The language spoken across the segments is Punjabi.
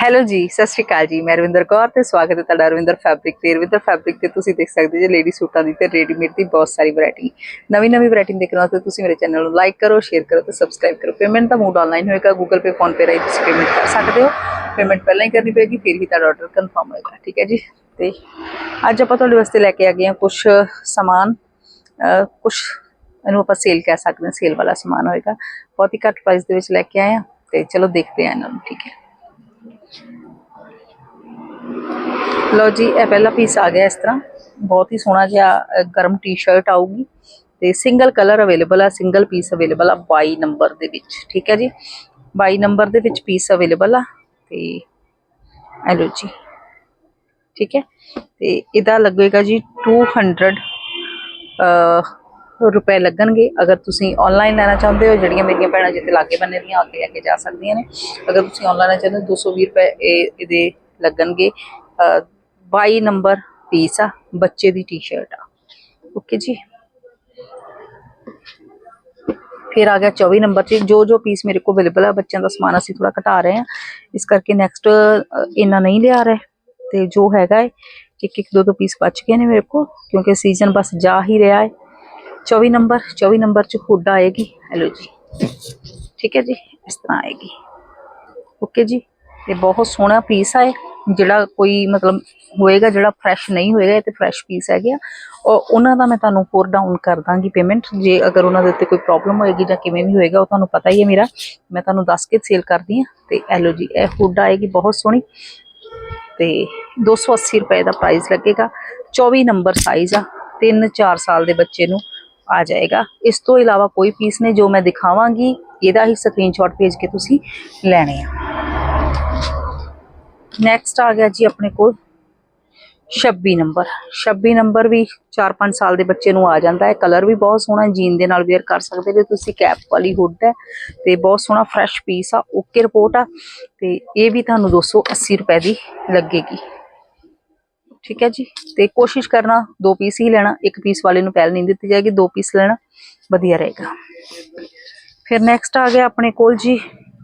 ਹੈਲੋ ਜੀ ਸਤਿ ਸ਼੍ਰੀ ਅਕਾਲ ਜੀ ਮੈਂ ਰਵਿੰਦਰ ਕੌਰ ਤੇ ਸਵਾਗਤ ਹੈ ਤੁਹਾਡਾ ਰਵਿੰਦਰ ਫੈਬਰਿਕ ਤੇ ਰਵਿੰਦਰ ਫੈਬਰਿਕ ਤੇ ਤੁਸੀਂ ਦੇਖ ਸਕਦੇ ਜੇ ਲੇਡੀ ਸੂਟਾਂ ਦੀ ਤੇ ਰੈਡੀਮੇਡ ਦੀ ਬਹੁਤ ਸਾਰੀ ਵੈਰਾਈਟੀ ਨਵੀਂ ਨਵੀਂ ਵੈਰਾਈਟੀ ਦੇਖਣ ਵਾਸਤੇ ਤੁਸੀਂ ਮੇਰੇ ਚੈਨਲ ਨੂੰ ਲਾਈਕ ਕਰੋ ਸ਼ੇਅਰ ਕਰੋ ਤੇ ਸਬਸਕ੍ਰਾਈਬ ਕਰੋ ਪੇਮੈਂਟ ਦਾ ਮੋਡ ਆਨਲਾਈਨ ਹੋਏਗਾ ਗੂਗਲ ਪੇ ਫੋਨ ਪੇ ਰਾਹੀਂ ਤੁਸੀਂ ਪੇਮੈਂਟ ਕਰ ਸਕਦੇ ਹੋ ਪੇਮੈਂਟ ਪਹਿਲਾਂ ਹੀ ਕਰਨੀ ਪਏਗੀ ਫਿਰ ਹੀ ਤੁਹਾਡਾ ਆਰਡਰ ਕਨਫਰਮ ਹੋਏਗਾ ਠੀਕ ਹੈ ਜੀ ਤੇ ਅੱਜ ਆਪਾਂ ਤੁਹਾਡੇ ਵਾਸਤੇ ਲੈ ਕੇ ਆ ਗਏ ਹਾਂ ਕੁਝ ਸਮਾਨ ਕੁਝ ਇਹਨੂੰ ਆਪਾਂ ਸੇਲ ਕਹਿ ਸਕਦੇ ਹਾਂ ਸੇਲ ਵਾਲਾ ਸਮਾਨ ਹੋਏਗਾ ਬਹੁਤ ਹੀ ਘੱਟ ਪ੍ਰਾਈਸ ਦੇ ਵਿੱਚ ਲੈ ਕੇ ਆਏ ਹਾਂ ਤੇ ਚਲੋ ਦੇਖਦੇ ਹਾਂ ਇਹਨਾਂ ਨੂੰ ਠੀਕ ਹੈ ਲਓ ਜੀ, ਇਹ ਪਹਿਲਾ ਪੀਸ ਆ ਗਿਆ ਇਸ ਤਰ੍ਹਾਂ। ਬਹੁਤ ਹੀ ਸੋਹਣਾ ਜਿਹਾ ਗਰਮ ਟੀ-ਸ਼ਰਟ ਆਊਗੀ। ਤੇ ਸਿੰਗਲ ਕਲਰ ਅਵੇਲੇਬਲ ਆ ਸਿੰਗਲ ਪੀਸ ਅਵੇਲੇਬਲ ਆ 22 ਨੰਬਰ ਦੇ ਵਿੱਚ, ਠੀਕ ਹੈ ਜੀ? 22 ਨੰਬਰ ਦੇ ਵਿੱਚ ਪੀਸ ਅਵੇਲੇਬਲ ਆ, ਤੇ ਇਹ ਲਓ ਜੀ, ਠੀਕ ਹੈ? ਤੇ ਇਹਦਾ ਲੱਗੇਗਾ ਜੀ 200 ਅ ਰੁਪਏ ਲੱਗਣਗੇ ਅਗਰ ਤੁਸੀਂ ਆਨਲਾਈਨ ਲੈਣਾ ਚਾਹੁੰਦੇ ਹੋ ਜਿਹੜੀਆਂ ਮੇਰੀਆਂ ਭੈਣਾਂ ਜਿੱਥੇ ਲਾਗੇ ਬੰਨੇ ਦੀਆਂ ਆ ਕੇ ਲੈ ਕੇ ਜਾ ਸਕਦੀਆਂ ਨੇ ਅਗਰ ਤੁਸੀਂ ਆਨਲਾਈਨ ਲੈਣਾ ਚਾਹੁੰਦੇ ਹੋ 220 ਰੁਪਏ ਇਹ ਇਹਦੇ ਲੱਗਣਗੇ ਅ, 22 ਨੰਬਰ ਪੀਸ ਆ ਬੱਚੇ ਦੀ ਟੀ-ਸ਼ਰਟ ਆ ਓਕੇ ਜੀ ਫਿਰ ਆ ਗਿਆ 24 ਨੰਬਰ ਤੇ ਜੋ ਜੋ ਪੀਸ ਮੇਰੇ ਕੋਲ ਅਵੇਲੇਬਲ ਆ ਬੱਚਿਆਂ ਦਾ ਸਮਾਨ ਅਸੀਂ ਥੋੜਾ ਘਟਾ ਰਹੇ ਹਾਂ ਇਸ ਕਰਕੇ ਨੈਕਸਟ ਇੰਨਾ ਨਹੀਂ ਲਿਆ ਰਹੇ ਤੇ ਜੋ ਹੈਗਾ ਹੈ ਇੱਕ ਇੱਕ ਦੋ ਦੋ ਪੀਸ ਬਚ ਗਏ ਨੇ ਮੇਰੇ ਕੋਲ ਕਿਉਂਕਿ ਸੀਜ਼ਨ ਬਸ ਜਾ ਹੀ ਰਿਹਾ ਹੈ 24 ਨੰਬਰ 24 ਨੰਬਰ ਚ ਹੁੱਡ ਆਏਗੀ ਹੈਲੋ ਜੀ ਠੀਕ ਹੈ ਜੀ ਇਸ ਤਰ੍ਹਾਂ ਆਏਗੀ ਓਕੇ ਜੀ ਤੇ ਬਹੁਤ ਸੋਹਣਾ ਪੀਸ ਹੈ ਜਿਹੜਾ ਕੋਈ ਮਤਲਬ ਹੋਏਗਾ ਜਿਹੜਾ ਫਰੈਸ਼ ਨਹੀਂ ਹੋਏਗਾ ਇਹ ਤੇ ਫਰੈਸ਼ ਪੀਸ ਹੈਗੇ ਆ ਔਰ ਉਹਨਾਂ ਦਾ ਮੈਂ ਤੁਹਾਨੂੰ ਹੋਰ ਡਾਊਨ ਕਰ ਦਾਂਗੀ ਪੇਮੈਂਟ ਜੇ ਅਗਰ ਉਹਨਾਂ ਦੇ ਉੱਤੇ ਕੋਈ ਪ੍ਰੋਬਲਮ ਹੋਏਗੀ ਜਾਂ ਕਿਵੇਂ ਵੀ ਹੋਏਗਾ ਉਹ ਤੁਹਾਨੂੰ ਪਤਾ ਹੀ ਹੈ ਮੇਰਾ ਮੈਂ ਤੁਹਾਨੂੰ ਦੱਸ ਕੇ ਸੇਲ ਕਰਦੀ ਹਾਂ ਤੇ ਐਲੋ ਜੀ ਇਹ ਹੁੱਡ ਆਏਗੀ ਬਹੁਤ ਸੋਹਣੀ ਤੇ 280 ਰੁਪਏ ਦਾ ਪ੍ਰਾਈਸ ਲੱਗੇਗਾ 24 ਨੰਬਰ ਸਾਈਜ਼ ਆ 3-4 ਸਾਲ ਦੇ ਬੱਚੇ ਨੂੰ ਆ ਜਾਏਗਾ। ਇਸ ਤੋਂ ਇਲਾਵਾ ਕੋਈ ਪੀਸ ਨੇ ਜੋ ਮੈਂ ਦਿਖਾਵਾਂਗੀ, ਇਹਦਾ ਹੀ ਸਕਰੀਨਸ਼ਾਟ ਭੇਜ ਕੇ ਤੁਸੀਂ ਲੈਣੇ ਆ। ਨੈਕਸਟ ਆ ਗਿਆ ਜੀ ਆਪਣੇ ਕੋਲ 26 ਨੰਬਰ। 26 ਨੰਬਰ ਵੀ 4-5 ਸਾਲ ਦੇ ਬੱਚੇ ਨੂੰ ਆ ਜਾਂਦਾ ਹੈ। ਕਲਰ ਵੀ ਬਹੁਤ ਸੋਹਣਾ ਜੀਨ ਦੇ ਨਾਲ ਵੇਅਰ ਕਰ ਸਕਦੇ ਜੇ ਤੁਸੀਂ ਕੈਪ ਵਾਲੀ ਹੁੱਡ ਹੈ ਤੇ ਬਹੁਤ ਸੋਹਣਾ ਫਰੈਸ਼ ਪੀਸ ਆ ਓਕੇ ਰਿਪੋਰਟ ਆ ਤੇ ਇਹ ਵੀ ਤੁਹਾਨੂੰ 280 ਰੁਪਏ ਦੀ ਲੱਗੇਗੀ। ਠੀਕ ਹੈ ਜੀ। ਤੇ ਕੋਸ਼ਿਸ਼ ਕਰਨਾ ਦੋ ਪੀਸ ਹੀ ਲੈਣਾ, ਇੱਕ ਪੀਸ ਵਾਲੇ ਨੂੰ ਪਹਿਲ ਨਹੀਂ ਦਿੱਤੀ ਜਾਏਗੀ, ਦੋ ਪੀਸ ਲੈਣਾ, ਵਧੀਆ ਰਹੇਗਾ। ਫਿਰ ਨੈਕਸਟ ਆ ਗਿਆ ਆਪਣੇ ਕੋਲ ਜੀ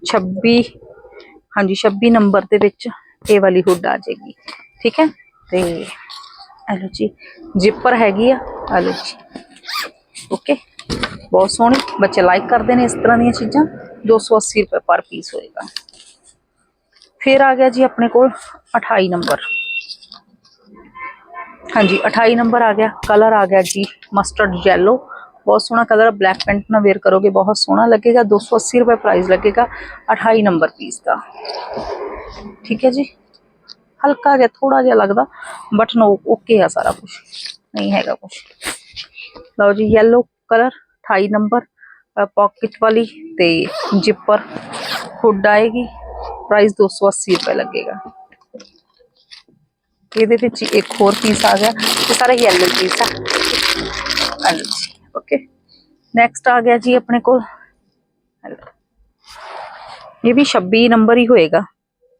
26 ਹਾਂਜੀ 26 ਨੰਬਰ ਦੇ ਵਿੱਚ ਇਹ ਵਾਲੀ ਹੁੱਡ ਆ ਜਾਏਗੀ। ਠੀਕ ਹੈ। ਤੇ ਹਲੋ ਜੀ ਜਿੱਪਰ ਹੈਗੀ ਆ ਹਲੋ ਜੀ। ਓਕੇ ਬਹੁਤ ਸੋਹਣੀ, ਬੱਚੇ ਲਾਈਕ ਕਰਦੇ ਨੇ ਇਸ ਤਰ੍ਹਾਂ ਦੀਆਂ ਚੀਜ਼ਾਂ। 280 ਰੁਪਏ ਪਰ ਪੀਸ ਹੋਏਗਾ। ਫਿਰ ਆ ਗਿਆ ਜੀ ਆਪਣੇ ਕੋਲ 28 ਨੰਬਰ। हाँ जी, अठाई नंबर आ गया, कलर आ गया जी मस्टर्ड येलो बहुत सोहना कलर ब्लैक पेंट ना वेयर करोगे, बहुत सोहना लगेगा, दो सौ अस्सी रुपये प्राइस लगेगा, अठाई नंबर पीस का। ठीक है जी? हल्का जहा थोड़ा जहा लगता बट नो ओके है सारा कुछ, नहीं हैगा कुछ। लो जी येलो कलर, अठाई नंबर पॉकेट वाली तो जिपर हुड आएगी प्राइस दो सौ अस्सी रुपये लगेगा। ਇਹਦੇ ਵਿੱਚ ਹੀ ਇੱਕ ਹੋਰ ਪੀਸ ਆ ਗਿਆ ਇਹ ਸਾਰਾ yellow ਪੀਸ ਆ ਓਕੇ ਨੈਕਸਟ ਆ ਗਿਆ ਜੀ ਆਪਣੇ ਕੋਲ hello। ਇਹ ਵੀ 26 ਨੰਬਰ ਹੀ ਹੋਏਗਾ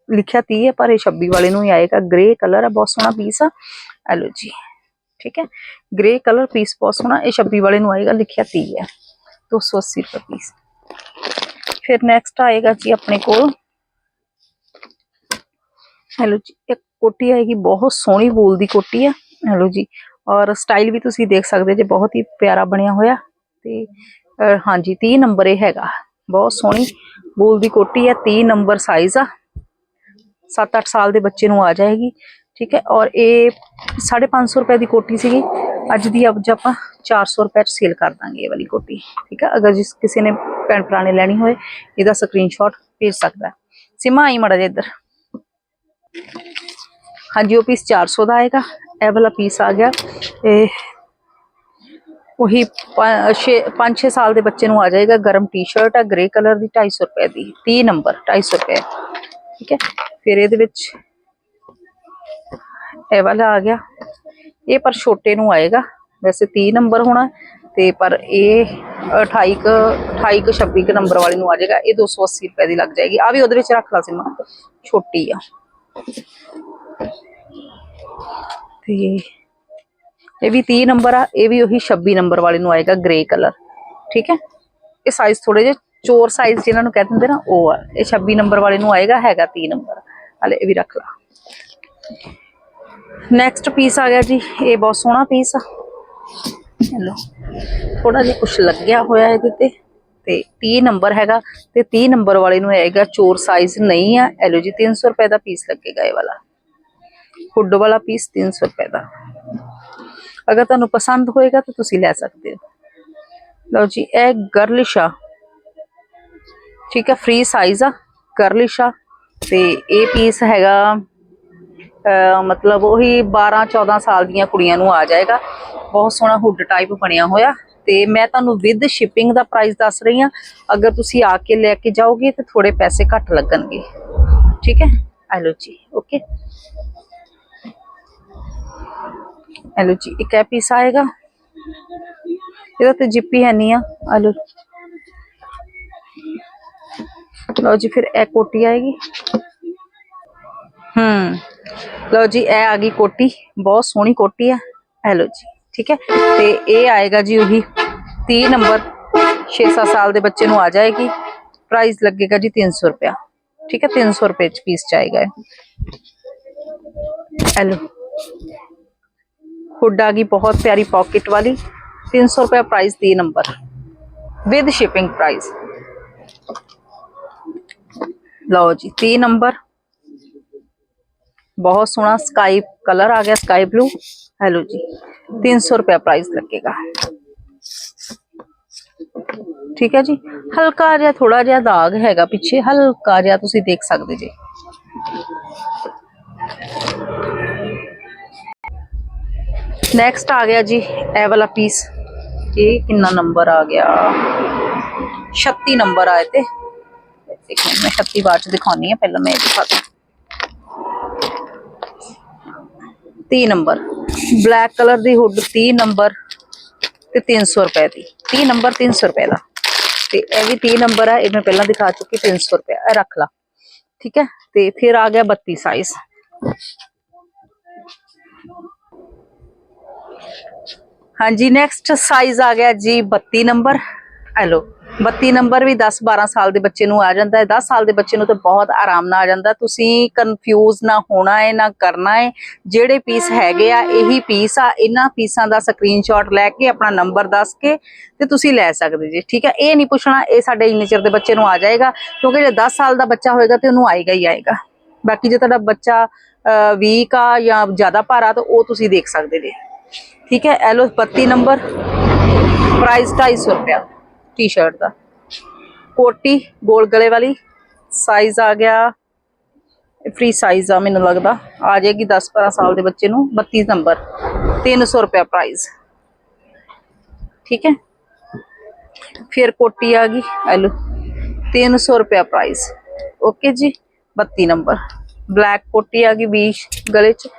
ਲਿਖਿਆ 30 ਹੈ ਪਰ ਇਹ 26 ਵਾਲੇ ਨੂੰ ਹੀ ਆਏਗਾ ਗ੍ਰੇ ਕਲਰ ਹੈ ਬਹੁਤ ਸੋਹਣਾ ਪੀਸ ਆ ਹੈਲੋ ਜੀ ਠੀਕ ਹੈ ਗ੍ਰੇ ਕਲਰ ਪੀਸ ਬਹੁਤ ਸੋਹਣਾ ਇਹ 26 ਵਾਲੇ ਨੂੰ ਆਏਗਾ ਲਿਖਿਆ 30 ਹੈ 280 ਰੁਪਏ ਪੀਸ ਫਿਰ ਨੈਕਸਟ ਆਏਗਾ ਜੀ ਆਪਣੇ ਕੋਲ ਹੈਲੋ ਜੀ ਇੱਕ ਕੋਟੀ ਆਏਗੀ ਬਹੁਤ ਸੋਹਣੀ ਵੂਲ ਦੀ ਕੋਟੀ ਹੈ ਹੈਲੋ ਜੀ ਔਰ ਸਟਾਈਲ ਵੀ ਤੁਸੀਂ ਦੇਖ ਸਕਦੇ ਜੇ ਬਹੁਤ ਹੀ ਪਿਆਰਾ ਬਣਿਆ ਹੋਇਆ ਤੇ ਅਹ, ਹਾਂਜੀ 30 ਨੰਬਰ ਇਹ ਹੈਗਾ ਬਹੁਤ ਸੋਹਣੀ ਵੂਲ ਦੀ ਕੋਟੀ ਹੈ 30 ਨੰਬਰ ਸਾਈਜ਼ ਆ 7-8 ਸਾਲ ਦੇ ਬੱਚੇ ਨੂੰ ਆ ਜਾਏਗੀ ਠੀਕ ਹੈ ਔਰ ਇਹ 550 ਰੁਪਏ ਦੀ ਕੋਟੀ ਸੀਗੀ ਅੱਜ ਦੀ ਅੱਜ ਆਪਾਂ 400 ਰੁਪਏ ਚ ਸੇਲ ਕਰ ਦਾਂਗੇ ਇਹ ਵਾਲੀ ਕੋਟੀ ਠੀਕ ਹੈ ਅਗਰ ਜਿਸ ਕਿਸੇ ਨੇ ਭੈਣ ਭਰਾ ਨੇ ਲੈਣੀ ਹੋਏ ਇਹਦਾ ਸਕਰੀਨਸ਼ਾਟ ਭੇਜ ਸਕਦਾ ਹੈ। ਸਿਮਾ ਆਈ ਮੜਾ ਜਿਹਾ ਇੱਧਰ ਹਾਂਜੀ, ਉਹ ਪੀਸ 400 ਦਾ ਆਏਗਾ। ਇਹ ਵਾਲਾ ਪੀਸ ਆ ਗਿਆ। ਇਹ ਉਹੀ 5-6 ਸਾਲ ਦੇ ਬੱਚੇ ਨੂੰ ਆ ਜਾਏਗਾ। ਗਰਮ ਟੀ-ਸ਼ਰਟ ਆ ਗ੍ਰੇ ਕਲਰ ਦੀ 250 ਰੁਪਏ ਦੀ। 30 ਨੰਬਰ 250 ਰੁਪਏ। ਠੀਕ ਹੈ? ਫਿਰ ਇਹਦੇ ਵਿੱਚ ਇਹ ਵਾਲਾ ਆ ਗਿਆ। ਇਹ ਪਰ ਛੋਟੇ ਨੂੰ ਆਏਗਾ। ਵੈਸੇ 30 ਨੰਬਰ ਹੋਣਾ, ਤੇ ਪਰ ਇਹ 28 ਕ 28 ਕ 26 ਕ ਨੰਬਰ ਵਾਲੀ ਨੂੰ ਆ ਜਾਏਗਾ। ਇਹ 280 ਰੁਪਏ ਦੀ ਲੱਗ ਜਾਏਗੀ। ਆ ਵੀ ਉਹਦੇ ਵਿੱਚ ਰੱਖ ਲਾ ਸਿਮਾ। ਛੋਟੀ ਆ। ਤੇ ਇਹ ਵੀ 30 ਨੰਬਰ ਆ, ਇਹ ਵੀ ਉਹੀ 26 ਨੰਬਰ ਵਾਲੇ ਨੂੰ ਆਏਗਾ ਗ੍ਰੇ ਕਲਰ ਠੀਕ ਹੈ? ਇਹ ਸਾਈਜ਼ ਥੋੜੇ ਜਿਹੇ ਚੋਰ ਸਾਈਜ਼ ਜਿਹਨਾਂ ਨੂੰ ਕਹਿ ਦਿੰਦੇ ਨਾ, ਉਹ ਆ, ਇਹ 26 ਨੰਬਰ ਵਾਲੇ ਨੂੰ ਆਏਗਾ, ਹੈਗਾ 30 ਨੰਬਰ, ਹਲੇ ਇਹ ਵੀ ਰੱਖ ਲਾ। ਨੈਕਸਟ ਪੀਸ ਆ ਗਿਆ ਜੀ, ਇਹ ਬਹੁਤ ਸੋਹਣਾ ਪੀਸ ਆ। ਲੋ ਥੋੜਾ ਜਿਹਾ ਕੁਝ ਲੱਗਿਆ ਹੋਇਆ ਇਹਦੇ ਤੇ ਤੇ 30 ਨੰਬਰ ਹੈਗਾ, ਤੇ 30 ਨੰਬਰ ਵਾਲੇ ਨੂੰ ਆਏਗਾ, ਚੋਰ ਸਾਈਜ਼ ਨਹੀਂ ਆ ਐਲੋ ਜੀ 300 ਰੁਪਏ ਦਾ ਪੀਸ ਲੱਗੇਗਾ ਇਹ ਵਾਲਾ। ਹੁੱਡ ਵਾਲਾ ਪੀਸ 300 ਰੁਪਏ ਦਾ। ਅਗਰ ਤੁਹਾਨੂੰ ਪਸੰਦ ਹੋਏਗਾ ਤਾਂ ਤੁਸੀਂ ਲੈ ਸਕਦੇ ਹੋ। ਲਓ ਜੀ, ਇਹ ਗਰਲਿਸ਼ਾ ਠੀਕ ਹੈ ਫ੍ਰੀ ਸਾਈਜ਼ ਆ ਗਰਲਿਸ਼ਾ ਆ ਤੇ ਇਹ ਪੀਸ ਹੈਗਾ ਮਤਲਬ ਉਹੀ 12 14 ਸਾਲ ਦੀਆਂ ਕੁੜੀਆਂ ਨੂੰ ਆ ਜਾਏਗਾ। ਬਹੁਤ ਸੋਹਣਾ ਹੁੱਡ ਟਾਈਪ ਬਣਿਆ ਹੋਇਆ। ਤੇ ਮੈਂ ਤੁਹਾਨੂੰ ਵਿਦ ਸ਼ਿਪਿੰਗ ਦਾ ਪ੍ਰਾਈਸ ਦੱਸ ਰਹੀ ਹਾਂ। ਅਗਰ ਤੁਸੀਂ ਆ ਕੇ ਲੈ ਕੇ ਜਾਓਗੇ ਤੇ ਥੋੜੇ ਪੈਸੇ ਘੱਟ ਲੱਗਣਗੇ। ਠੀਕ ਹੈ? ਆ ਲਓ ਜੀ ਓਕੇ ਆ ਲਓ ਜੀ ਇੱਕ ਇਹ ਪੀਸ ਆਏਗਾ ਇਹਦਾ ਤੇ ਜਿੱਪੀ ਹੈ ਨਹੀਂ ਆ ਆ ਲਓ ਲਓ ਜੀ ਫਿਰ ਇਹ ਕੋਟੀ ਆਏਗੀ ਹਮ ਲਓ ਜੀ ਇਹ ਆ ਗਈ ਕੋਟੀ ਬਹੁਤ ਸੋਹਣੀ ਕੋਟੀ ਆ ਇਹ ਲਓ ਜੀ ਠੀਕ ਹੈ ਤੇ ਇਹ ਆਏਗਾ ਜੀ ਉਹੀ 30 ਨੰਬਰ 6-7 ਸਾਲ ਦੇ ਬੱਚੇ ਨੂੰ ਆ ਜਾਏਗੀ ਪ੍ਰਾਈਸ ਲੱਗੇਗਾ ਜੀ 300 ਰੁਪਿਆ ਠੀਕ ਹੈ 300 ਰੁਪਏ ਚ ਪੀਸ ਚਾਹੀਦਾ ਹੈ ਇਹ ਲਓ ਹੁੱਡ ਆ ਗਈ ਬਹੁਤ ਪਿਆਰੀ ਪਾਕਟ ਵਾਲੀ 300 ਰੁਪਏ price 30 number with shipping price ਲਓ ਜੀ 30 ਨੰਬਰ ਬਹੁਤ ਸੋਹਣਾ ਸਕਾਈ ਕਲਰ ਆ ਗਿਆ ਸਕਾਈ ਬਲੂ ਹੈਲੋ ਜੀ 300 ਰੁਪਏ ਪ੍ਰਾਈਸ ਲੱਗੇਗਾ ਠੀਕ ਹੈ ਜੀ ਹਲਕਾ ਜਿਹਾ ਥੋੜਾ ਜਿਹਾ ਦਾਗ ਹੈਗਾ ਪਿੱਛੇ ਹਲਕਾ ਜਿਹਾ ਤੁਸੀਂ ਦੇਖ ਸਕਦੇ ਜੀ ਨੈਕਸਟ ਆ ਗਿਆ ਜੀ, ਇਹ ਵਾਲਾ ਪੀਸ ਇਹ ਕਿੰਨਾ ਨੰਬਰ ਆ ਗਿਆ? 36 ਨੰਬਰ ਆਏ ਤੇ। ਇੱਕ ਮਿੰਟ, ਮੈਂ 36 ਬਾਅਦ ਚ ਦਿਖਾਉਣੀ ਹੈ ਪਹਿਲਾਂ ਮੈਂ ਇਹ ਦਿਖਾਤਾ 30 ਨੰਬਰ ਬਲੈਕ ਕਲਰ ਦੀ ਹੁੱਡ 30 ਨੰਬਰ ਤੇ 300 ਰੁਪਏ ਦੀ। 30 ਨੰਬਰ 300 ਰੁਪਏ ਦਾ। ਤੇ ਇਹ ਵੀ 30 ਨੰਬਰ ਆ, ਇਹ ਮੈਂ ਪਹਿਲਾਂ ਦਿਖਾ ਚੁੱਕੀ 300 ਰੁਪਏ। ਰੱਖ ਲਾ। ਠੀਕ ਹੈ? ਤੇ ਫਿਰ ਆ ਗਿਆ 32 ਸਾਈਜ਼ ਹਾਂਜੀ ਨੈਕਸਟ ਸਾਈਜ਼ ਆ ਗਿਆ ਜੀ 32 ਨੰਬਰ ਹੈਲੋ 32 ਨੰਬਰ ਵੀ 10 12 ਸਾਲ ਦੇ ਬੱਚੇ ਨੂੰ ਆ ਜਾਂਦਾ ਹੈ। 10 ਸਾਲ ਦੇ ਬੱਚੇ ਨੂੰ ਤਾਂ ਬਹੁਤ ਆਰਾਮ ਨਾਲ ਆ ਜਾਂਦਾ। ਤੁਸੀਂ ਕਨਫਿਊਜ਼ ਨਾ ਹੋਣਾ ਹੈ, ਨਾ ਕਰਨਾ ਹੈ। ਜਿਹੜੇ ਪੀਸ ਹੈਗੇ ਆ, ਇਹੀ ਪੀਸ ਆ। ਇਹਨਾਂ ਪੀਸਾਂ ਦਾ ਸਕਰੀਨਸ਼ਾਟ ਲੈ ਕੇ ਆਪਣਾ ਨੰਬਰ ਦੱਸ ਕੇ ਤੇ ਤੁਸੀਂ ਲੈ ਸਕਦੇ ਜੀ। ਠੀਕ ਹੈ, ਇਹ ਨਹੀਂ ਪੁੱਛਣਾ, ਇਹ ਸਾਡੇ ਇੰਨੇ ਚਿਰ ਦੇ ਬੱਚੇ ਨੂੰ ਆ ਜਾਏਗਾ। ਕਿਉਂਕਿ ਜੇ 10 ਸਾਲ ਦਾ ਬੱਚਾ ਹੋਏਗਾ ਤੇ ਉਹਨੂੰ ਆਏਗਾ ਹੀ ਆਏਗਾ। ਬਾਕੀ ਜੇ ਤੁਹਾਡਾ ਬੱਚਾ ਵੀਕ ਆ ਜਾਂ ਜ਼ਿਆਦਾ ਭਾਰਾ ਤਾਂ ਉਹ ਤੁਸੀਂ ਦੇਖ ਸਕਦੇ ਜੀ। ਠੀਕ ਹੈ ਐਲੋ 32 ਨੰਬਰ ਪ੍ਰਾਈਸ 250 ਰੁਪਿਆ ਟੀ-ਸ਼ਰਟ ਦਾ। ਕੋਟੀ, ਗੋਲ ਗਲੇ ਵਾਲੀ ਸਾਈਜ਼ ਆ ਗਿਆ ਫ੍ਰੀ ਸਾਈਜ਼ ਆ ਮੈਨੂੰ ਲੱਗਦਾ, ਆ ਜਾਏਗੀ 10 12 ਸਾਲ ਦੇ ਬੱਚੇ ਨੂੰ 32 ਨੰਬਰ 300 ਰੁਪਿਆ ਪ੍ਰਾਈਸ ਠੀਕ ਹੈ, ਫਿਰ ਕੋਟੀ ਆ ਗਈ ਐਲੋ 300 ਰੁਪਿਆ ਪ੍ਰਾਈਸ ਓਕੇ ਜੀ 32 ਨੰਬਰ ਬਲੈਕ ਕੋਟੀ ਆ ਗਈ 20 ਗਲੇ ਚ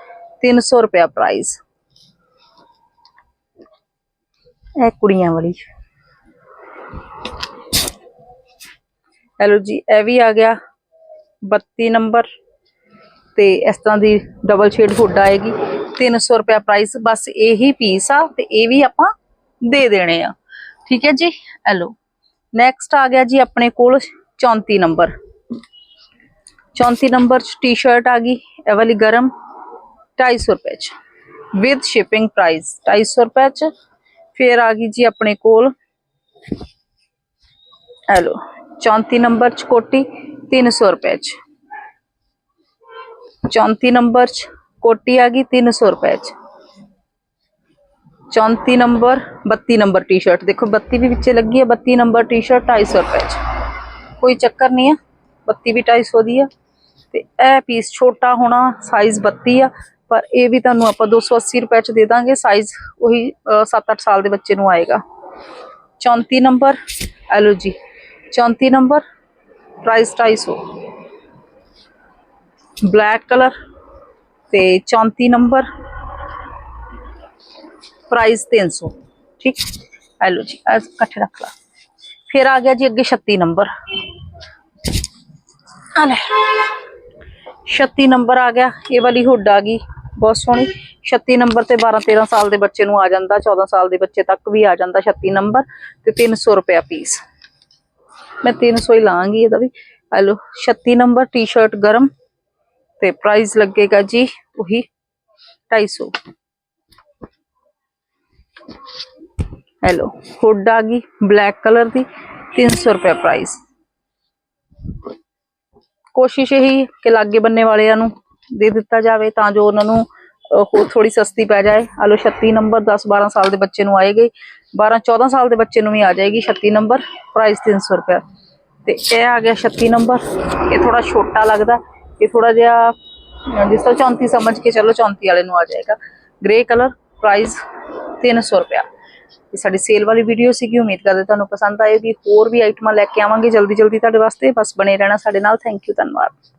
300 ਰੁਪਿਆ ਪ੍ਰਾਈਸ ਇਹ ਕੁੜੀਆਂ ਵਾਲੀ। ਹੈਲੋ ਜੀ, ਇਹ ਵੀ ਆ ਗਿਆ 32 ਨੰਬਰ ਤੇ ਇਸ ਤਰ੍ਹਾਂ ਦੀ ਡਬਲ ਸ਼ੇਡ ਹੁੱਡ ਆਏਗੀ। 300 ਰੁਪਿਆ ਪ੍ਰਾਈਸ ਬਸ ਇਹੀ ਪੀਸ ਆ ਤੇ ਇਹ ਵੀ ਆਪਾਂ ਦੇ ਦੇਣੇ ਆ। ਠੀਕ ਹੈ ਜੀ? ਹੈਲੋ। ਨੈਕਸਟ ਆ ਗਿਆ ਜੀ ਆਪਣੇ ਕੋਲ 34 ਨੰਬਰ। 34 ਨੰਬਰ ਚ ਟੀ-ਸ਼ਰਟ ਆ ਗਈ, ਇਹ ਵਾਲੀ ਗਰਮ। 250 ਰੁਪਏ ਚ। ਵਿਦ ਸ਼ਿਪਿੰਗ ਪ੍ਰਾਈਸ 250 ਰੁਪਏ ਚ ਫਿਰ ਆ ਗਈ ਜੀ ਆਪਣੇ ਕੋਲ ਹੈਲੋ 34 ਨੰਬਰ ਚ ਕੋਟੀ 300 ਰੁਪਏ ਚ 34 ਨੰਬਰ ਚ ਕੋਟੀ ਆ ਗਈ 300 ਰੁਪਏ ਚ 34 ਨੰਬਰ 32 ਨੰਬਰ ਟੀ-ਸ਼ਰਟ ਦੇਖੋ 32 ਵੀ ਵਿੱਚੇ ਲੱਗੀ ਹੈ 32 ਨੰਬਰ ਟੀ-ਸ਼ਰਟ 250 ਰੁਪਏ ਚ ਕੋਈ ਚੱਕਰ ਨਹੀਂ ਆ 32 ਵੀ 250 ਦੀ ਆ ਤੇ ਇਹ ਪੀਸ ਛੋਟਾ ਹੋਣਾ ਸਾਈਜ਼ 32 ਆ ਪਰ ਇਹ ਵੀ ਤੁਹਾਨੂੰ ਆਪਾਂ 280 ਰੁਪਏ ਚ ਦੇ ਦਾਂਗੇ ਸਾਈਜ਼ ਉਹੀ 7-8 ਸਾਲ ਦੇ ਬੱਚੇ ਨੂੰ ਆਏਗਾ 34 ਨੰਬਰ ਐਲੋ ਜੀ 34 ਨੰਬਰ ਪ੍ਰਾਈਸ 250 ਬਲੈਕ ਕਲਰ ਤੇ 34 ਨੰਬਰ ਪ੍ਰਾਈਸ 300 ਠੀਕ ਐਲੋ ਜੀ ਐਸ ਇਕੱਠੇ ਰੱਖ ਲਾ ਫਿਰ ਆ ਗਿਆ ਜੀ ਅੱਗੇ 36 ਨੰਬਰ ਆ ਲੈ 36 ਨੰਬਰ ਆ ਗਿਆ ਇਹ ਵਾਲੀ ਹੁੱਡ ਆ ਗਈ ਬਹੁਤ ਸੋਹਣੀ। 36 ਨੰਬਰ ਤੇ 12 13 ਸਾਲ ਦੇ ਬੱਚੇ ਨੂੰ ਆ ਜਾਂਦਾ 14 ਸਾਲ ਦੇ ਬੱਚੇ ਤੱਕ ਵੀ ਆ ਜਾਂਦਾ 36 ਨੰਬਰ ਤੇ 300 ਰੁਪਿਆ ਪੀਸ। ਮੈਂ 300 ਹੀ ਲਾਂਗੀ ਇਹਦਾ ਵੀ। ਹਲੋ 36 ਨੰਬਰ ਟੀ-ਸ਼ਰਟ ਗਰਮ ਤੇ ਪ੍ਰਾਈਸ ਲੱਗੇਗਾ ਜੀ ਉਹੀ 250 ਹੈਲੋ ਹੁੱਡ ਆ ਗਈ ਬਲੈਕ ਕਲਰ ਦੀ 300 ਰੁਪਏ ਪ੍ਰਾਈਸ ਕੋਸ਼ਿਸ਼ ਇਹੀ ਕਿ ਲਾਗੇ ਬੰਨੇ ਵਾਲਿਆਂ ਨੂੰ ਦੇ ਦਿੱਤਾ ਜਾਵੇ ਤਾਂ ਜੋ ਉਹਨਾਂ ਨੂੰ ਅਹ, ਥੋੜੀ ਸਸਤੀ ਪੈ ਜਾਏ। ਆਲੋ 36 ਨੰਬਰ 10 12 ਸਾਲ ਦੇ ਬੱਚੇ ਨੂੰ ਆਏਗੀ 12 14 ਸਾਲ ਦੇ ਬੱਚੇ ਨੂੰ ਵੀ ਆ ਜਾਏਗੀ 36 ਨੰਬਰ। ਪ੍ਰਾਈਸ 300 ਰੁਪਏ ਤੇ ਇਹ ਆ ਗਿਆ 36 ਨੰਬਰ। ਇਹ ਥੋੜਾ ਛੋਟਾ ਲੱਗਦਾ। ਇਹ ਥੋੜਾ ਜਿਹਾ ਜਿਸ ਤਰ੍ਹਾਂ 34 ਸਮਝ ਕੇ ਚੱਲੋ 34 ਵਾਲੇ ਨੂੰ ਆ ਜਾਏਗਾ। ਗ੍ਰੇ ਕਲਰ ਪ੍ਰਾਈਸ 300 ਰੁਪਏ ਇਹ ਸਾਡੀ ਸੇਲ ਵਾਲੀ ਵੀਡੀਓ ਸੀਗੀ ਉਮੀਦ ਕਰਦੇ ਤੁਹਾਨੂੰ ਪਸੰਦ ਆਏਗੀ। ਹੋਰ ਵੀ ਆਈਟਮਾਂ ਲੈ ਕੇ ਆਵਾਂਗੇ ਜਲਦੀ ਜਲਦੀ ਤੁਹਾਡੇ ਵਾਸਤੇ। ਬਸ ਬਣੇ ਰਹਿਣਾ ਸਾਡੇ ਨਾਲ। ਥੈਂਕ ਯੂ ਧੰਨਵਾਦ।